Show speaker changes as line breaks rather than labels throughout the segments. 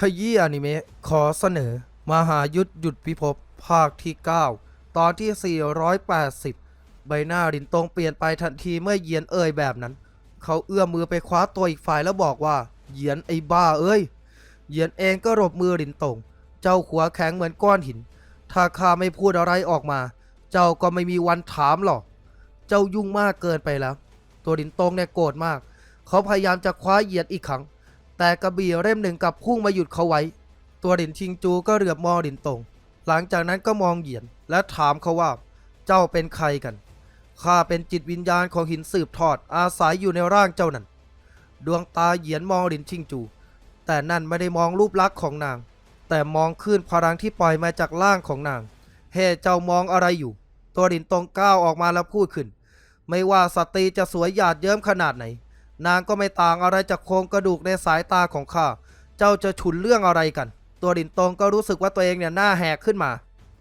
ขยี้อนิเมะขอเสนอ มหายุทธหยุดพิภพภาคที่ 9 ตอนที่ 480 ใบหน้ารินตรงเปลี่ยนไปทันทีเมื่อเยียนเอ่ยแบบนั้น เขาเอื้อมมือไปคว้าตัวอีกฝ่ายแล้วบอกว่าเยียนไอ้บ้าเอ้ยเยียนเองก็รบมือรินตรงเจ้าขัวแข็งเหมือนก้อนหิน ถ้าข้าไม่พูดอะไรออกมา เจ้าก็ไม่มีวันถามหรอก เจ้ายุ่งมากเกินไปแล้ว ตัวรินตรงเนี่ยโกรธมาก เขาพยายามจะคว้าเหยียนอีกครั้ง แต่กระบี่เล่มหนึ่งกลับพุ่งมาหยุดเขาไว้ ตัวหลินชิงจูก็เหลือบมองหลินตง หลังจากนั้นก็มองเหยียนและถามเขาว่า เจ้าเป็นใครกัน ข้าเป็นจิตวิญญาณของหินสืบทอดอาศัยอยู่ในร่างเจ้านั้น ดวงตาเหยียนมองหลินชิงจู แต่นั่นไม่ได้มองรูปลักษณ์ของนาง แต่มองขึ้นพลังที่ปล่อยมาจากร่างของนาง เฮ้เจ้ามองอะไรอยู่ ตัวหลินตงก้าวออกมาแล้วพูดขึ้น ไม่ว่าสตรีจะสวยหยาดเยิ้มขนาดไหน นางก็ไม่ต่างอะไรจากโครงกระดูกในสายตาของข้า เจ้าจะฉุนเรื่องอะไรกัน ตัวดินตรงก็รู้สึกว่าตัวเองเนี่ยหน้าแหกขึ้นมา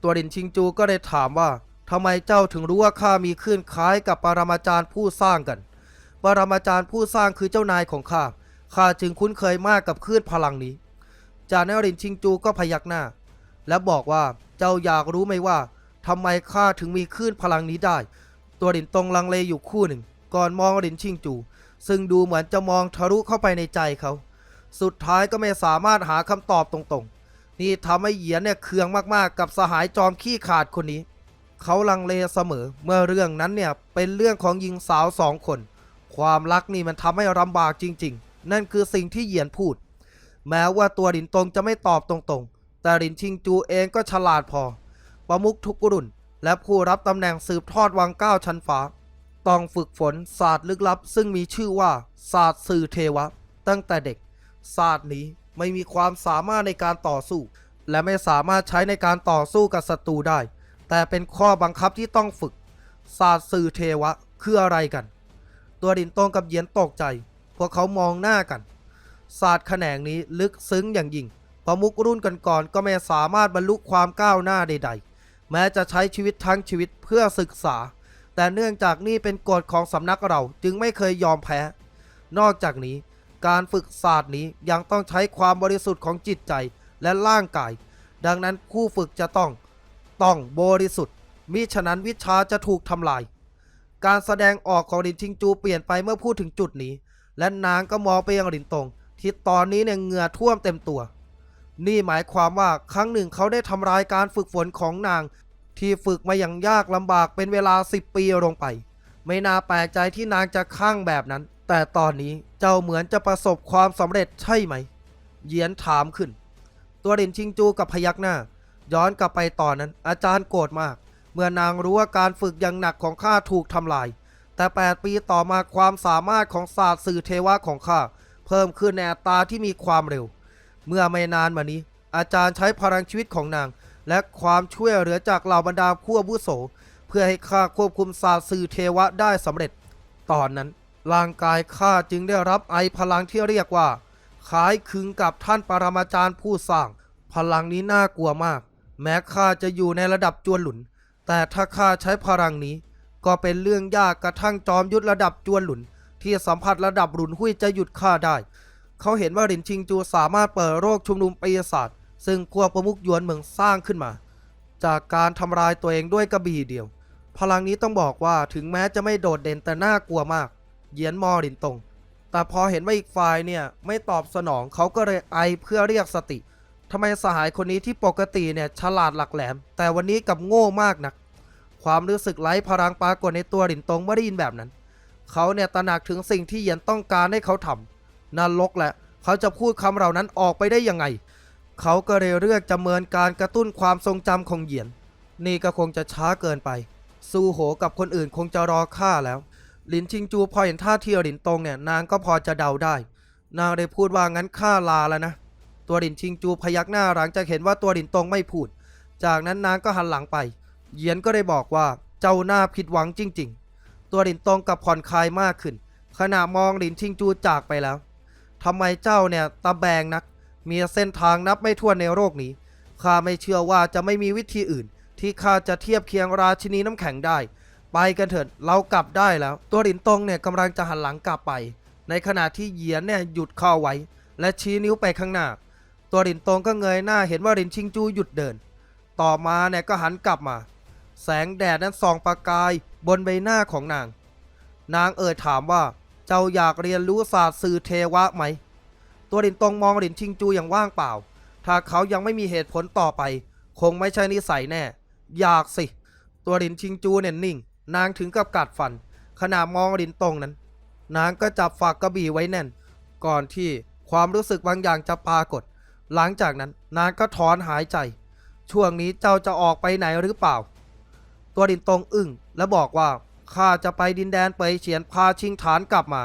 ตัวดินชิงจูก็ได้ถามว่าทำไมเจ้าถึงรู้ว่าข้ามีคลื่นคล้ายกับปรมาจารย์ผู้สร้างกัน ปรมาจารย์ผู้สร้างคือเจ้านายของข้า ข้าจึงคุ้นเคยมากกับคลื่นพลังนี้ จานรินชิงจูก็พยักหน้า และบอกว่าเจ้าอยากรู้ไหมว่าทำไมข้าถึงมีคลื่นพลังนี้ได้ ตัวดินตรงลังเลอยู่คู่หนึ่ง ก่อนมองดินชิงจู ซึ่งดูเหมือนจะมองทะลุเข้าไปในใจเขา สุดท้ายก็ไม่สามารถหาคำตอบตรงๆ นี่ทำให้เหยียนเนี่ยเคืองมากๆ กับสหายจอมขี้ขาดคนนี้ เขาลังเลเสมอเมื่อเรื่องนั้นเนี่ยเป็นเรื่องของหญิงสาวสองคน ความรักนี่มันทำให้ลำบากจริง ๆ นั่นคือสิ่งที่เหยียนพูด แม้ว่าตัวดินตรงจะไม่ตอบตรงๆ แต่ดินชิงจูเองก็ฉลาดพอ ประมุขทุกรุ่น และผู้รับตำแหน่งสืบทอดวังเก้าชั้นฟ้า ต้องฝึกฝนศาสตร์ลึกลับ ซึ่งมีชื่อว่าศาสตร์สื่อเทวะ ตั้งแต่เด็ก ศาสตร์นี้ไม่มีความสามารถในการต่อสู้ และไม่สามารถใช้ในการต่อสู้กับศัตรูได้ แต่เป็นข้อบังคับที่ต้องฝึก ศาสตร์สื่อเทวะคืออะไรกัน ตัวดินตรงกับเยียนตกใจ พวกเขามองหน้ากัน ศาสตร์แขนงนี้ลึกซึ้งอย่างยิ่งประมุกรุ่นก่อนๆก็ไม่สามารถบรรลุความก้าวหน้าใด ๆ แม้จะใช้ชีวิตทั้งชีวิตเพื่อศึกษา แต่เนื่องจากนี่เป็นกฎของสำนักเราจึงไม่เคยยอมแพ้ นอกจากนี้ การฝึกศาสตร์นี้ยังต้องใช้ความบริสุทธิ์ของจิตใจและร่างกาย ดังนั้นผู้ฝึกจะต้องต้องบริสุทธิ์มิฉะนั้นวิชาจะถูกทำลาย การแสดงออกของลินชิงจูเปลี่ยนไปเมื่อพูดถึงจุดนี้ และนางก็มองไปยังลินตงที่ตอนนี้เนี่ยเหงื่อท่วมเต็มตัว นี่หมายความว่าครั้งหนึ่งเขาได้ทำลายการฝึกฝนของนาง ที่ฝึกมาอย่างยากลำบากเป็นเวลา 10 ปีลงไป ไม่น่าแปลกใจที่นางจะข้างแบบนั้น แต่ตอนนี้เจ้าเหมือนจะประสบความสำเร็จใช่ไหม เยียนถามขึ้น ตัวเด่นชิงจูกับพยักหน้า ย้อนกลับไปตอนนั้น อาจารย์โกรธมาก เมื่อนางรู้ว่าการฝึกอย่างหนักของข้าถูกทำลาย แต่ 8 ปีต่อมาความสามารถของศาสตร์สื่อเทวะของข้าเพิ่มขึ้นในอัตราที่มีความเร็ว เมื่อไม่นานมานี้ อาจารย์ใช้พลังชีวิตของนาง และความช่วยเหลือจากเหล่าบรรดาผู้อาวุโส เพื่อให้ข้าควบคุมศาสตร์สื่อเทวะได้สำเร็จ ตอนนั้นร่างกายข้าจึงได้รับไอพลังที่เรียกว่าคล้ายคลึงกับท่านปรมาจารย์ผู้สร้าง พลังนี้น่ากลัวมาก แม้ข้าจะอยู่ในระดับจวนหลุน แต่ถ้าข้าใช้พลังนี้ ก็เป็นเรื่องยากกระทั่งจอมยุทธระดับจวนหลุน ที่สัมผัสระดับหลุนหุยจะหยุดข้าได้ เขาเห็นว่าหลินชิงจูสามารถเปิดโรคชุมนุมปีศาจ ซึ่งพวกประมุขยวนเมืองสร้างขึ้นมา จากการทำลายตัวเองด้วยกระบี่เดียว พลังนี้ต้องบอกว่าถึงแม้จะไม่โดดเด่นแต่น่ากลัวมากเหยียนมอหลินตง แต่พอเห็นว่าอีกฝ่ายเนี่ยไม่ตอบสนองเขาก็เลยไอเพื่อเรียกสติทำไมสหายคนนี้ที่ปกติเนี่ยฉลาดหลักแหลม แต่วันนี้กลับโง่มากนัก ความรู้สึกไร้พลังปรากฏในตัวหลินตงเมื่อได้ยินแบบนั้น เขาเนี่ยตระหนักถึงสิ่งที่เหยียนต้องการให้เขาทำนรกแหละ เขาจะพูดคำเหล่านั้นออกไปได้ยังไง เขาก็เลยเลือกจำเมินการกระตุ้นความทรงจำของเหยียน นี่ก็คงจะช้าเกินไป ซูโหกับคนอื่นคงจะรอฆ่าแล้ว หลินชิงจูพอเห็นท่าเทียหลินตงเนี่ยนางก็พอจะเดาได้ นางได้พูดว่างั้นข้าลาแล้วนะ ตัวหลินชิงจูพยักหน้าหลังจากเห็นว่าตัวหลินตงไม่พูด จากนั้นนางก็หันหลังไป เหยียนก็ได้บอกว่าเจ้าหน้าผิดหวังจริง ๆ ตัวหลินตงกับผ่อนคลายมากขึ้น ขณะมองหลินชิงจูจากไปแล้วทำไมเจ้าเนี่ยตะแบงนัก มีเส้นทางนับไม่ถ้วนในโลกนี้ ข้าไม่เชื่อว่าจะไม่มีวิธีอื่น ที่ข้าจะเทียบเคียงราชินีน้ำแข็งได้ ไปกันเถิด เรากลับได้แล้ว ตัวหลินตงเนี่ยกำลังจะหันหลังกลับไป ในขณะที่เหยียนเนี่ยหยุดเข้าไว้ และชี้นิ้วไปข้างหน้า ตัวรินตงก็เงยหน้าเห็นว่ารินชิงจูหยุดเดิน ต่อมาเนี่ยก็หันกลับมา แสงแดดนั้นส่องประกายบนใบหน้าของนาง นางเอ่ยถามว่า เจ้าอยากเรียนรู้ศาสตร์สื่อเทวะไหม ตัวรินตงมองรินชิงจูอย่างว่างเปล่า ถ้าเขายังไม่มีเหตุผลต่อไป คงไม่ใช่นิสัยแน่ อยากสิ ตัวรินชิงจูเนี่ยนิ่ง นางถึงกับกัดฟัน ขณะมองรินตงนั้น นางก็จับฝักกระบี่ไว้แน่น ก่อนที่ความรู้สึกบางอย่างจะปรากฏ หลังจากนั้นนางก็ถอนหายใจ ช่วงนี้เจ้าจะออกไปไหนหรือเปล่า ตัวดินตงอึ้งและบอกว่าข้าจะไปดินแดนเปยเฉียนพาชิงฐานกลับมา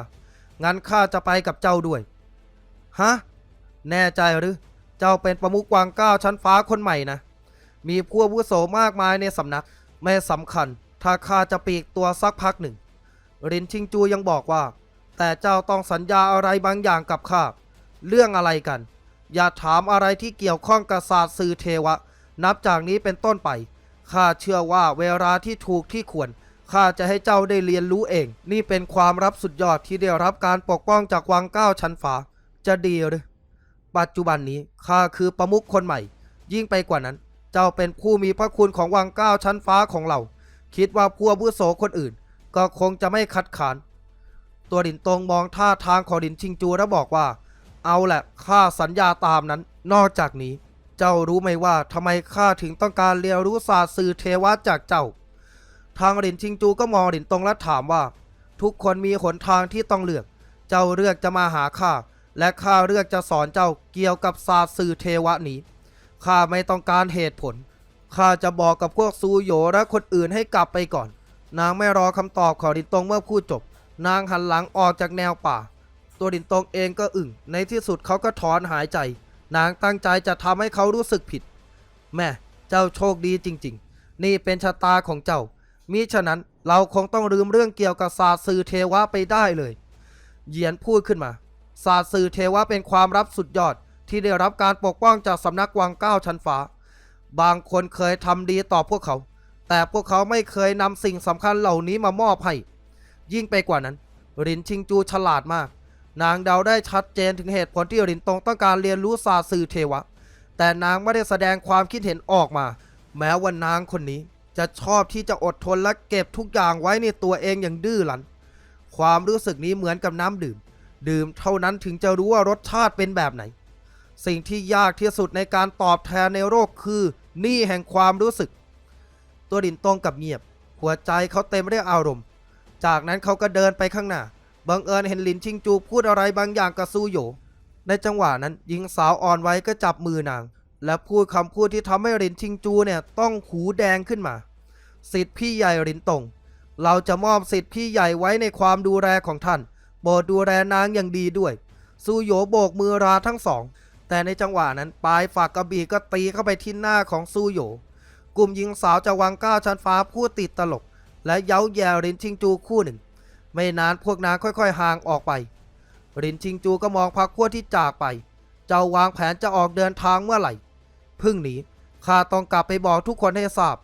งั้นข้าจะไปกับเจ้าด้วย ฮะ แน่ใจหรือ เจ้าเป็นประมุขวางก้าวชั้นฟ้าคนใหม่นะ มีผู้อาวุโสมากมายในสำนัก ไม่สำคัญ ถ้าข้าจะปีกตัวสักพักหนึ่ง รินชิงจูยังบอกว่า แต่เจ้าต้องสัญญาอะไรบางอย่างกับข้า เรื่องอะไรกัน อย่าถามอะไรที่เกี่ยวข้องกับศาสตร์สื่อเทวะ นับจากนี้เป็นต้นไป ข้าเชื่อว่าเวลาที่ถูกที่ควรข้าจะให้เจ้าได้เรียนรู้เอง นี่เป็นความรับสุดยอดที่ได้รับการปกป้องจากวังเก้าชั้นฟ้า จะดีหรือปัจจุบันนี้ข้าคือประมุขคนใหม่ ยิ่งไปกว่านั้น เจ้าเป็นผู้มีพระคุณของวังเก้าชั้นฟ้าของเรา คิดว่าผู้โสคนอื่น ก็คงจะไม่คัดค้าน ตัวดินตรงมองท่าทางของดินชิงจูแล้วบอกว่า เอาแหละข้าสัญญาตามนั้น นอกจากนี้ เจ้ารู้ไหมว่าทำไมข้าถึงต้องการเรียนรู้ศาสตร์สื่อเทวะจากเจ้า ทางดินชิงจูก็มองดินตรงและถามว่า ทุกคนมีหนทางที่ต้องเลือก เจ้าเลือกจะมาหาข้า และข้าเลือกจะสอนเจ้าเกี่ยวกับศาสตร์สื่อเทวะนี้ข้าไม่ต้องการเหตุผลข้าจะบอกกับพวกซูโยและคนอื่นให้กลับไปก่อน นางไม่รอคำตอบของดินตรงเมื่อพูดจบ นางหันหลังออกจากแนวป่า ตัวดินตรงเองก็อึ่งในที่สุดเขาก็ถอนหายใจ นางตั้งใจจะทำให้เขารู้สึกผิด แม่เจ้าโชคดีจริง ๆ นี่เป็นชะตาของเจ้า มิฉะนั้นเราคงต้องลืมเรื่องเกี่ยวกับศาสตร์สื่อเทวะไปได้เลย เหยียนพูดขึ้นมา ศาสตร์สื่อเทวะเป็นความลับสุดยอดที่ได้รับการปกป้องจากสำนักวังเก้าชั้นฟ้า บางคนเคยทำดีต่อพวกเขา แต่พวกเขาไม่เคยนำสิ่งสำคัญเหล่านี้มามอบให้ ยิ่งไปกว่านั้นรินชิงจูฉลาดมาก นางเดาได้ชัดเจนถึงเหตุผลที่รินตงต้องการเรียนรู้ศาสตร์สื่อเทวะ แต่นางไม่ได้แสดงความคิดเห็นออกมา แม้ว่านางคนนี้จะชอบที่จะอดทนและเก็บทุกอย่างไว้ในตัวเองอย่างดื้อรั้น ความรู้สึกนี้เหมือนกับน้ำดื่ม ดื่มเท่านั้นถึงจะรู้ว่ารสชาติเป็นแบบไหน สิ่งที่ยากที่สุดในการตอบแทนในโรคคือหนี้แห่งความรู้สึก ตัวดินตรงกับเงียบ หัวใจเขาเต็มไปด้วยอารมณ์ จากนั้นเขาก็เดินไปข้างหน้า บังเอิญเห็นลินชิงจูพูดอะไรบางอย่างกับซูโยในจังหวะนั้นหญิงสาวอ่อนไว้ก็จับมือนาง และพูดคำพูดที่ทำให้ลินชิงจูเนี่ยต้องหูแดงขึ้นมา สิทธิพี่ใหญ่ลินตงเราจะมอบสิทธิพี่ใหญ่ไว้ในความดูแลของท่าน โปรดดูแลนางอย่างดีด้วย ซูโยโบกมือราทั้งสอง แต่ในจังหวะนั้นปลายฝากกระบี่ก็ตีเข้าไปที่หน้าของซูโยกลุ่มหญิงสาวจาวังก้าวชั้นฟ้าพูดติดตลก และเย้าแย่รินชิงจูคู่หนึ่ง ไม่นานพวกนางค่อยๆห่างออกไปรินชิงจูก็มองพักพวกที่จากไป เจ้าวางแผนจะออกเดินทางเมื่อไหร่ พึ่งหนีข้าต้องกลับไปบอกทุกคนให้ทราบ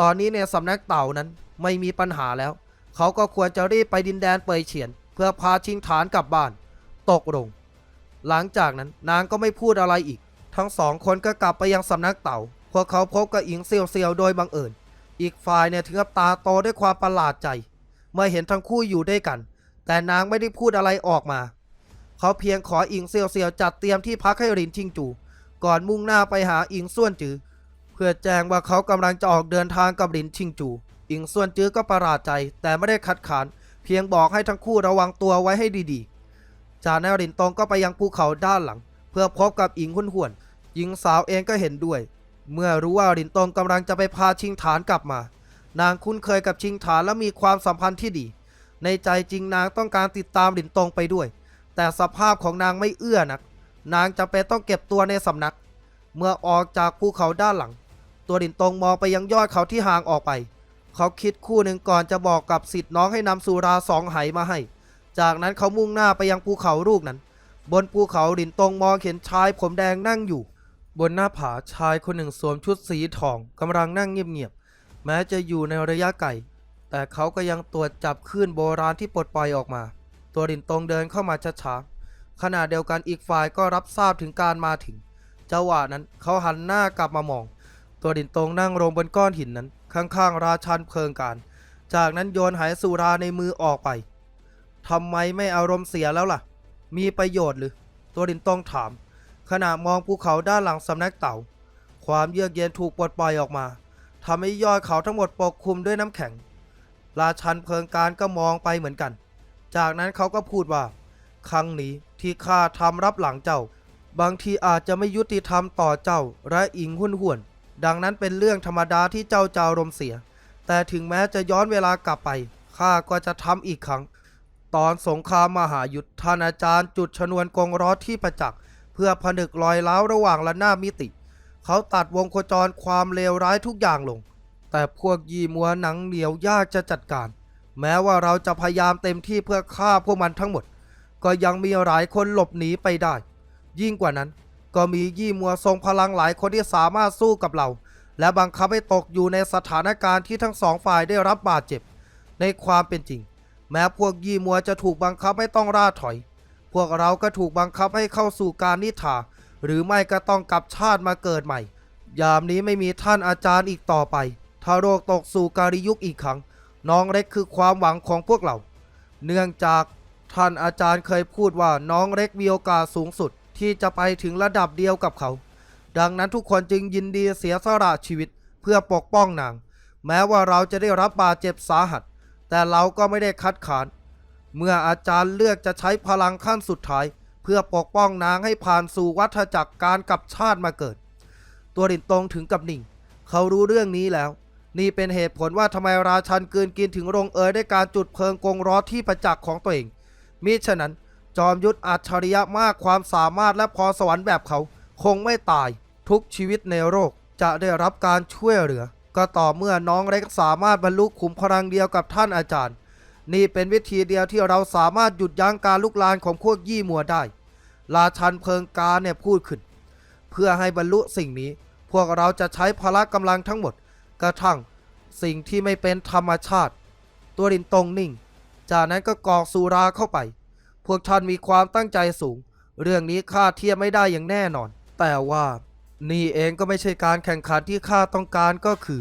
ตอนนี้ในสำนักเต่านั้นไม่มีปัญหาแล้ว เขาก็ควรจะรีบไปดินแดนเปยเฉียน เพื่อพาชิงฐานกลับบ้าน ตกลง หลังจากนั้นนางก็ไม่พูดอะไรอีก ทั้งสองคนก็กลับไปยังสำนักเต่า พวกเขาพบกับอิงเซียวเซียวโดยบังเอิญ อีกฝ่ายเนี่ยถึงกับตาโตด้วยความประหลาดใจ เมื่อเห็นทั้งคู่อยู่ด้วยกัน แต่นางไม่ได้พูดอะไรออกมา เขาเพียงขออิงเซียวเซียวจัดเตรียมที่พักให้รินชิงจู ก่อนมุ่งหน้าไปหาอิงส่วนจือ เพื่อแจ้งว่าเขากำลังจะออกเดินทางกับรินชิงจูอิงส่วนจือก็ประหลาดใจแต่ไม่ได้คัดค้าน เพียงบอกให้ทั้งคู่ระวังตัวไว้ให้ดีๆ จากนั้นรินตงก็ไปยังภูเขาด้านหลัง เพื่อพบกับอิงหุ่นห่วนหญิงสาวเองก็เห็นด้วย เมื่อรู้ว่ารินตงกำลังจะไปพาชิงฐานกลับมา นางคุ้นเคยกับชิงฐานและมีความสัมพันธ์ที่ดี ในใจจริงนางต้องการติดตามรินตงไปด้วย แต่สภาพของนางไม่เอื้อนัก นางจำเป็นต้องเก็บตัวในสำนัก เมื่อออกจากภูเขาด้านหลัง ตัวรินตงมองไปยังยอดเขาที่ห่างออกไป เขาคิดคู่หนึ่งก่อนจะบอกกับสิทธิ์น้องให้นำสุราสองไหมาให้ จากนั้นเขามุ่งหน้าไปยังภูเขาลูกนั้น บนภูเขารินตรงมองเห็นชายผมแดงนั่งอยู่ บนหน้าผาชายคนหนึ่งสวมชุดสีทองกำลังนั่งเงียบๆแม้จะอยู่ในระยะไกลแต่เขาก็ยังตรวจจับคลื่นโบราณที่ปลดปล่อยออกมา ตัวรินตรงเดินเข้ามาช้าๆขณะเดียวกันอีกฝ่ายก็รับทราบถึงการมาถึงจังหวะนั้นเขาหันหน้ากลับมามอง ตัวดินตรงนั่งลงบนก้อนหินนั้น ข้างๆ ราชันเพลิงการ จากนั้นโยนหายสุราในมือออกไปทำไมไม่อารมณ์เสียแล้วล่ะ มีประโยชน์หรือ ตัวดินตรงถาม ขณะมองภูเขาด้านหลังสำนักเต่า ความเยือกเย็นถูกปลดปล่อยออกมาทำให้ยอดเขาทั้งหมดปกคลุมด้วยน้ำแข็ง ราชันเพลิงการก็มองไปเหมือนกัน จากนั้นเขาก็พูดว่า ครั้งนี้ที่ข้าทำรับหลังเจ้า บางทีอาจจะไม่ยุติธรรมต่อเจ้าและอิงหุ่นห่วน ดังนั้นเป็นเรื่องธรรมดาที่เจ้าจะอารมณ์เสีย แต่ถึงแม้จะย้อนเวลากลับไป ข้าก็จะทำอีกครั้ง ตอนสงครามมหายุทธท่านอาจารย์จุดชนวนกงร้อที่ประจักษ์เพื่อผนึกรอยร้าระหว่างละนาบมิติ เขาตัดวงโคจรความเลวร้ายทุกอย่างลง แต่พวกยีมัวหนังเหนียวยากจะจัดการ แม้ว่าเราจะพยายามเต็มที่เพื่อฆ่าพวกมันทั้งหมด ก็ยังมีหลายคนหลบหนีไปได้ ยิ่งกว่านั้น ก็มียี่มัวทรงพลังหลายคนที่สามารถสู้กับเรา และบังคับให้ตกอยู่ในสถานการณ์ที่ทั้งสองฝ่ายได้รับบาดเจ็บ ในความเป็นจริง แม้พวกยี่มัวจะถูกบังคับให้ต้องล่าถอย พวกเราก็ถูกบังคับให้เข้าสู่การนิทราหรือไม่ก็ต้องกลับชาติมาเกิดใหม่ ยามนี้ไม่มีท่านอาจารย์อีกต่อไป ถ้าโรคตกสู่การิยุคอีกครั้ง น้องเล็กคือความหวังของพวกเรา เนื่องจากท่านอาจารย์เคยพูดว่าน้องเล็กมีโอกาสสูงสุด ที่จะไปถึงระดับเดียวกับเขา ดังนั้นทุกคนจึงยินดีเสียสละชีวิตเพื่อปกป้องนาง แม้ว่าเราจะได้รับบาดเจ็บสาหัส แต่เราก็ไม่ได้คัดค้าน เมื่ออาจารย์เลือกจะใช้พลังขั้นสุดท้าย เพื่อปกป้องนางให้ผ่านสู่วัฏจักรการกลับชาติมาเกิด ตัวดินตรงถึงกับนิ่ง เขารู้เรื่องนี้แล้วนี่เป็นเหตุผลว่าทำไมราชันกลืนกินถึงโรงเอยด้วยการจุดเพลิงกงร้อที่ประจักษ์ของตัวเองมิฉะนั้น จอมยุทธอัจฉริยะมากความสามารถและพรสวรรค์แบบเขา คงไม่ตาย ทุกชีวิตในโลกจะได้รับการช่วยเหลือ ก็ต่อเมื่อน้องเล็กสามารถบรรลุขุมพลังเดียวกับท่านอาจารย์ นี่เป็นวิธีเดียวที่เราสามารถหยุดยั้งการลุกลามของพวกยี่มัวได้ ราชันเพลิงกาเนี่ยพูดขึ้น เพื่อให้บรรลุสิ่งนี้ พวกเราจะใช้พละกำลังทั้งหมด กระทั่งสิ่งที่ไม่เป็นธรรมชาติ ตัวดินตรงนิ่ง จากนั้นก็กอกสุราเข้าไป พวกท่านมีความตั้งใจสูง เรื่องนี้ข้าเทียบไม่ได้อย่างแน่นอน แต่ว่านี่เองก็ไม่ใช่การแข่งขันที่ข้าต้องการก็คือ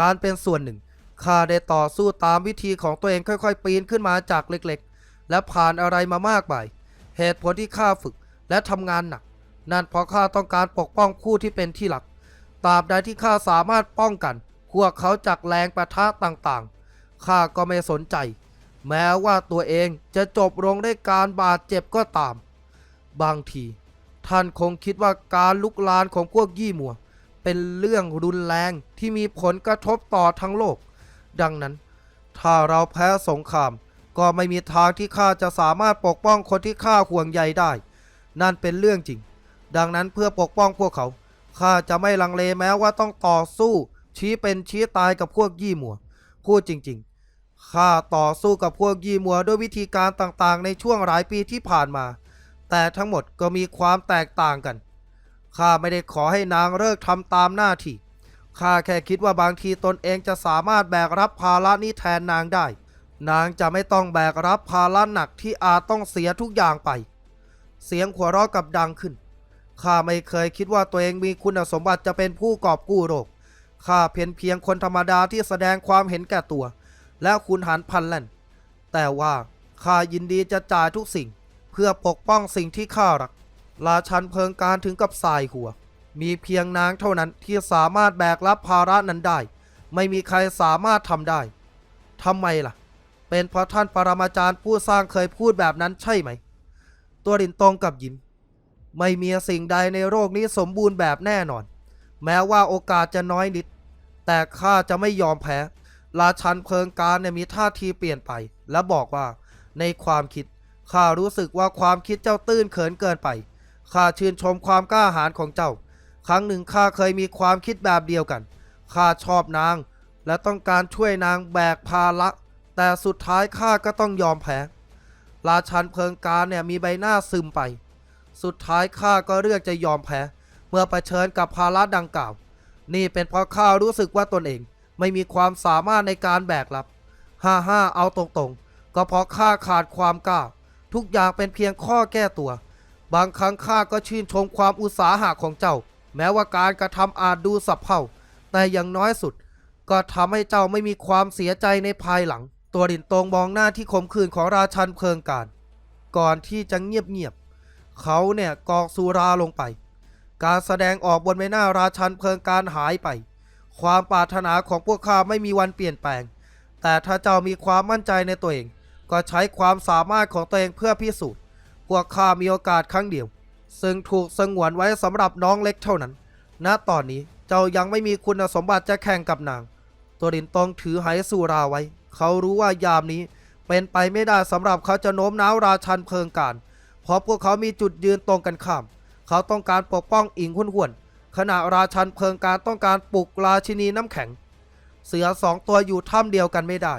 การเป็นส่วนหนึ่งข้าได้ต่อสู้ตามวิธีของตัวเองค่อยๆ ปีนขึ้นมาจากเล็กๆ และผ่านอะไรมามากมาย เหตุผลที่ข้าฝึกและทำงานหนัก นั่นเพราะข้าต้องการปกป้องผู้ที่เป็นที่รักตราบใดที่ข้าสามารถป้องกัน พวกเขาจากแรงประทะต่างๆข้าก็ไม่สนใจ แม้ว่าตัวเองจะจบลงด้วยการบาดเจ็บก็ตาม บางที ท่านคงคิดว่าการลุกลานของพวกยี่มัว เป็นเรื่องรุนแรงที่มีผลกระทบต่อทั้งโลก ดังนั้น ถ้าเราแพ้สงคราม ก็ไม่มีทางที่ข้าจะสามารถปกป้องคนที่ข้าห่วงใยได้ นั่นเป็นเรื่องจริง ดังนั้นเพื่อปกป้องพวกเขาข้าจะไม่ลังเลแม้ว่าต้องต่อสู้ ชี้เป็นชี้ตายกับพวกยี่มัว พูดจริง ๆ ข้าต่อสู้กับพวกยี่มัวด้วยวิธีการต่างๆ ในช่วงหลายปีที่ผ่านมา แต่ทั้งหมดก็มีความแตกต่างกัน ข้าไม่ได้ขอให้นางเลิกทำตามหน้าที่ ข้าแค่คิดว่าบางทีตนเองจะสามารถแบกรับภาระนี้แทนนางได้ นางจะไม่ต้องแบกรับภาระหนักที่อาจต้องเสียทุกอย่างไป เสียงหัวเราะกับดังขึ้น ข้าไม่เคยคิดว่าตัวเองมีคุณสมบัติจะเป็นผู้กอบกู้โรคข้าเพียงเพียงคนธรรมดาที่แสดงความเห็นแก่ตัว และคุณหันพันแล่นแต่ว่าข้ายินดีจะจ่ายทุกสิ่ง เพื่อปกป้องสิ่งที่ข้ารัก ราชันเพลิงการถึงกับสายหัว มีเพียงนางเท่านั้นที่สามารถแบกรับภาระนั้นได้ ไม่มีใครสามารถทำได้ทำไมล่ะ เป็นเพราะท่านปรมาจารย์ผู้สร้างเคยพูดแบบนั้นใช่ไหม ตัวดินตรงกับยิ้ม ไม่มีสิ่งใดในโลกนี้สมบูรณ์แบบแน่นอน แม้ว่าโอกาสจะน้อยนิด แต่ข้าจะไม่ยอมแพ้ ราชันเพลิงการเนี่ยมีท่าทีเปลี่ยนไป และบอกว่า ในความคิดข้ารู้สึกว่าความคิดเจ้าตื้นเขินเกินไปข้าชื่นชมความกล้าหาญของเจ้า ครั้งหนึ่งข้าเคยมีความคิดแบบเดียวกันข้าชอบนาง และต้องการช่วยนางแบกภาระแต่สุดท้ายข้าก็ต้องยอมแพ้ราชันเพลิงการเนี่ยมีใบหน้าซึมไป สุดท้ายข้าก็เลือกจะยอมแพ้ เมื่อเผชิญกับภาระดังกล่าว นี่เป็นเพราะข้ารู้สึกว่าตนเอง ไม่มีความสามารถในการแบกรับห้าห้าเอาตรงๆ ก็เพราะข้าขาดความกล้า ทุกอย่างเป็นเพียงข้อแก้ตัว บางครั้งข้าก็ชื่นชมความอุตสาหะของเจ้า แม้ว่าการกระทำอาจดูสับเพร่าแต่อย่างน้อยสุด ก็ทำให้เจ้าไม่มีความเสียใจในภายหลัง ตัวดินตรงมองหน้าที่ขมขื่นของราชันเพลิงการ ก่อนที่จะเงียบๆเขาเนี่ยกอกสุราลงไป การแสดงออกบนใบหน้าราชันเพลิงการหายไป ความปรารถนาของพวกข้าไม่มีวันเปลี่ยนแปลง แต่ถ้าเจ้ามีความมั่นใจในตัวเอง ก็ใช้ความสามารถของตัวเองเพื่อพิสูจน์ พวกข้ามีโอกาสครั้งเดียว ซึ่งถูกสงวนไว้สำหรับน้องเล็กเท่านั้น ณ ตอนนี้เจ้ายังไม่มีคุณสมบัติจะแข่งกับนาง ตัวดินต้องถือไหสุราไว้ เขารู้ว่ายามนี้เป็นไปไม่ได้สำหรับเขาจะโน้มน้าวราชันเพลิงการ เพราะพวกเขามีจุดยืนตรงกันข้าม เขาต้องการปกป้องอิงหุ่นหวน ขณะราชันเพลิงการต้องการปลุกราชินีน้ำแข็ง เสือสองตัวอยู่ถ้ำเดียวกันไม่ได้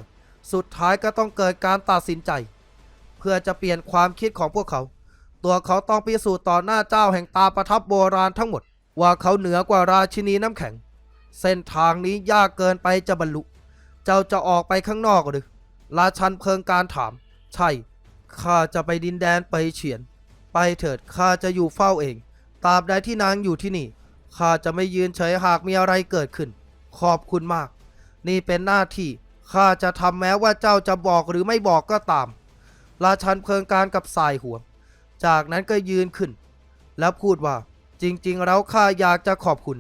สุดท้ายก็ต้องเกิดการตัดสินใจ เพื่อจะเปลี่ยนความคิดของพวกเขา ตัวเขาต้องพิสูจน์ต่อหน้าเจ้าแห่งตาประทับโบราณทั้งหมด ว่าเขาเหนือกว่าราชินีน้ำแข็ง เส้นทางนี้ยากเกินไปจะบรรลุ เจ้าจะออกไปข้างนอกหรือ ราชันเพิงการถาม ใช่ ข้าจะไปดินแดนไปเฉียน ไปเถิดข้าจะอยู่เฝ้าเองตราบใดที่นางอยู่ที่นี่ ข้าจะไม่ยืนเฉยหากมีอะไรเกิดขึ้น ขอบคุณมาก นี่เป็นหน้าที่ข้าจะทำแม้ว่าเจ้าจะบอกหรือไม่บอกก็ตาม ราชันเพลิงการกับสายหัว จากนั้นก็ยืนขึ้น แล้วพูดว่าจริง ๆ แล้วข้าอยากจะขอบคุณ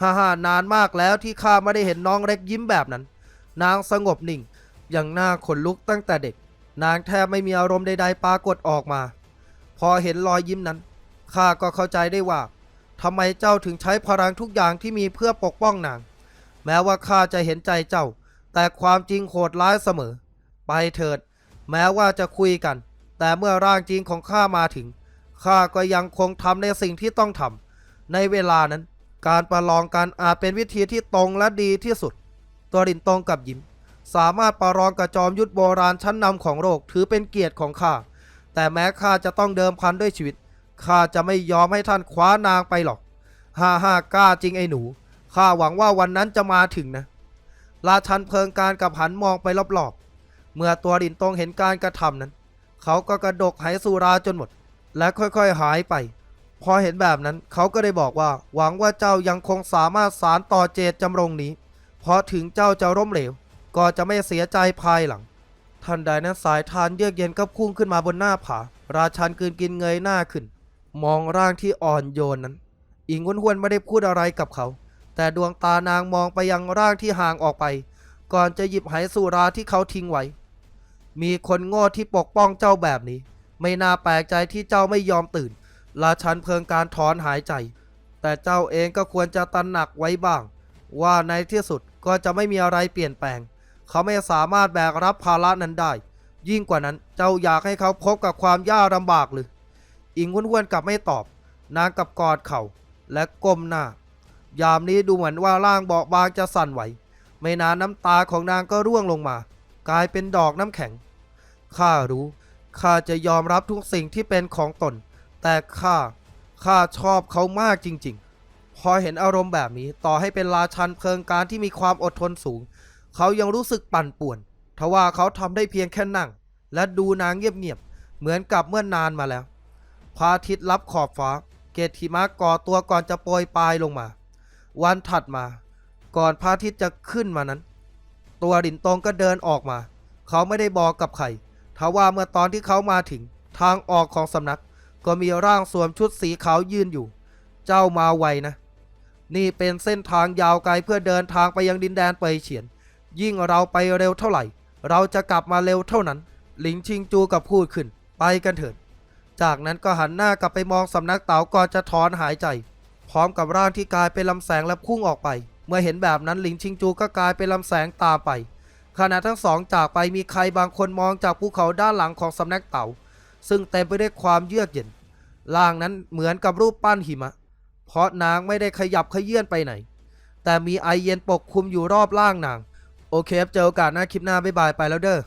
ฮ่าฮ่านานมากแล้วที่ข้าไม่ได้เห็นน้องเล็กยิ้มแบบนั้น นางสงบนิ่ง อย่างหน้าขนลุกตั้งแต่เด็ก นางแทบไม่มีอารมณ์ใดๆปรากฏออกมา พอเห็นรอยยิ้มนั้นข้าก็เข้าใจได้ว่า ทำไมเจ้าถึงใช้พลังทุกอย่างที่มีเพื่อปกป้องนาง แม้ว่าข้าจะเห็นใจเจ้า แต่ความจริงโหดร้ายเสมอ ไปเถิด แม้ว่าจะคุยกัน แต่เมื่อร่างจริงของข้ามาถึง ข้าก็ยังคงทำในสิ่งที่ต้องทำ ในเวลานั้น การประลองกันอาจเป็นวิธีที่ตรงและดีที่สุด ตัวดินตรงกับยิ้ม สามารถประลองกับจอมยุทธโบราณชั้นนำของโลกถือเป็นเกียรติของข้า แต่แม้ข้าจะต้องเดิมพันด้วยชีวิต ข้าจะไม่ยอมให้ท่านคว้านางไปหรอก ฮ่าฮ่ากล้าจริงไอ้หนู ข้าหวังว่าวันนั้นจะมาถึงนะ ราชันเพลิงการกับหันมองไปรอบๆ เมื่อตัวดินตรงเห็นการกระทำนั้น เขาก็กระดกไหสุราจนหมด และค่อยๆหายไป พอเห็นแบบนั้นเขาก็ได้บอกว่า หวังว่าเจ้ายังคงสามารถสารต่อเจตจำรงนี้ เพราะถึงเจ้าจะล้มเหลว ก็จะไม่เสียใจภายหลังทันใดนั้นสายทานเยือกเย็นก็พุ่งขึ้นมาบนหน้าผา ราชันกืนกินเงยหน้าขึ้น มองร่างที่อ่อนโยนนั้น อิงหวนหวนไม่ได้พูดอะไรกับเขา แต่ดวงตานางมองไปยังร่างที่ห่างออกไป ก่อนจะหยิบไหสุราที่เขาทิ้งไว้ มีคนโง่ที่ปกป้องเจ้าแบบนี้ ไม่น่าแปลกใจที่เจ้าไม่ยอมตื่นราชันเพิงการถอนหายใจ แต่เจ้าเองก็ควรจะตระหนักไว้บ้าง ว่าในที่สุดก็จะไม่มีอะไรเปลี่ยนแปลง เขาไม่สามารถแบกรับภาระนั้นได้ ยิ่งกว่านั้นเจ้าอยากให้เขาพบกับความยากลำบากหรือ อิงห้วนๆกลับไม่ตอบ นางกับกอดเขา่าและก้มหน้า ยามนี้ดูเหมือนว่าร่างเบาบางจะสั่นไหว ไม่นานน้ำตาของนางก็ร่วงลงมา กลายเป็นดอกน้ำแข็ง ข้ารู้ ข้าจะยอมรับทุกสิ่งที่เป็นของตน แต่ข้า ข้าชอบเขามากจริง ๆ พอเห็นอารมณ์แบบนี้ ต่อให้เป็นราชันเพลิงการที่มีความอดทนสูง เขายังรู้สึกปั่นป่วน ทว่าเขาทำได้เพียงแค่นั่ง และดูนางเงียบๆ เหมือนกับเมื่อนานมาแล้ว พระอาทิตย์ลับขอบฟ้า เกตหิมะก่อตัวก่อนจะโปรยปลายลงมา วันถัดมา ก่อนพระอาทิตย์จะขึ้นมานั้น ตัวดินตรงก็เดินออกมา เขาไม่ได้บอกกับใครทว่าเมื่อตอนที่เขามาถึงทางออกของสำนัก ก็มีร่างสวมชุดสีขาวยืนอยู่ เจ้ามาไวนะ นี่เป็นเส้นทางยาวไกลเพื่อเดินทางไปยังดินแดนเปเฉียน ยิ่งเราไปเร็วเท่าไหร่ เราจะกลับมาเร็วเท่านั้น หลิงชิงจูกับพูดขึ้น ไปกันเถิด จากนั้นก็หันหน้ากลับไปมองสำนักเต๋าก่อนจะถอนหายใจ พร้อมกับร่างที่กลายเป็นลำแสงและพุ่งออกไป เมื่อเห็นแบบนั้นหลิงชิงจูก็กลายเป็นลำแสงตามไป ขณะทั้งสองจากไปมีใครบางคนมองจากภูเขาด้านหลังของสำนักเต๋าซึ่งเต็มไปด้วยความเยือกเย็นร่างนั้นเหมือนกับรูปปั้นหิมะ เพราะนางไม่ได้ขยับขยื่นไปไหน แต่มีไอเย็นปกคลุมอยู่รอบร่างนาง โอเคเจอโอกาสหน้าคลิปหน้าบ๊ายบายไปแล้วเด้อ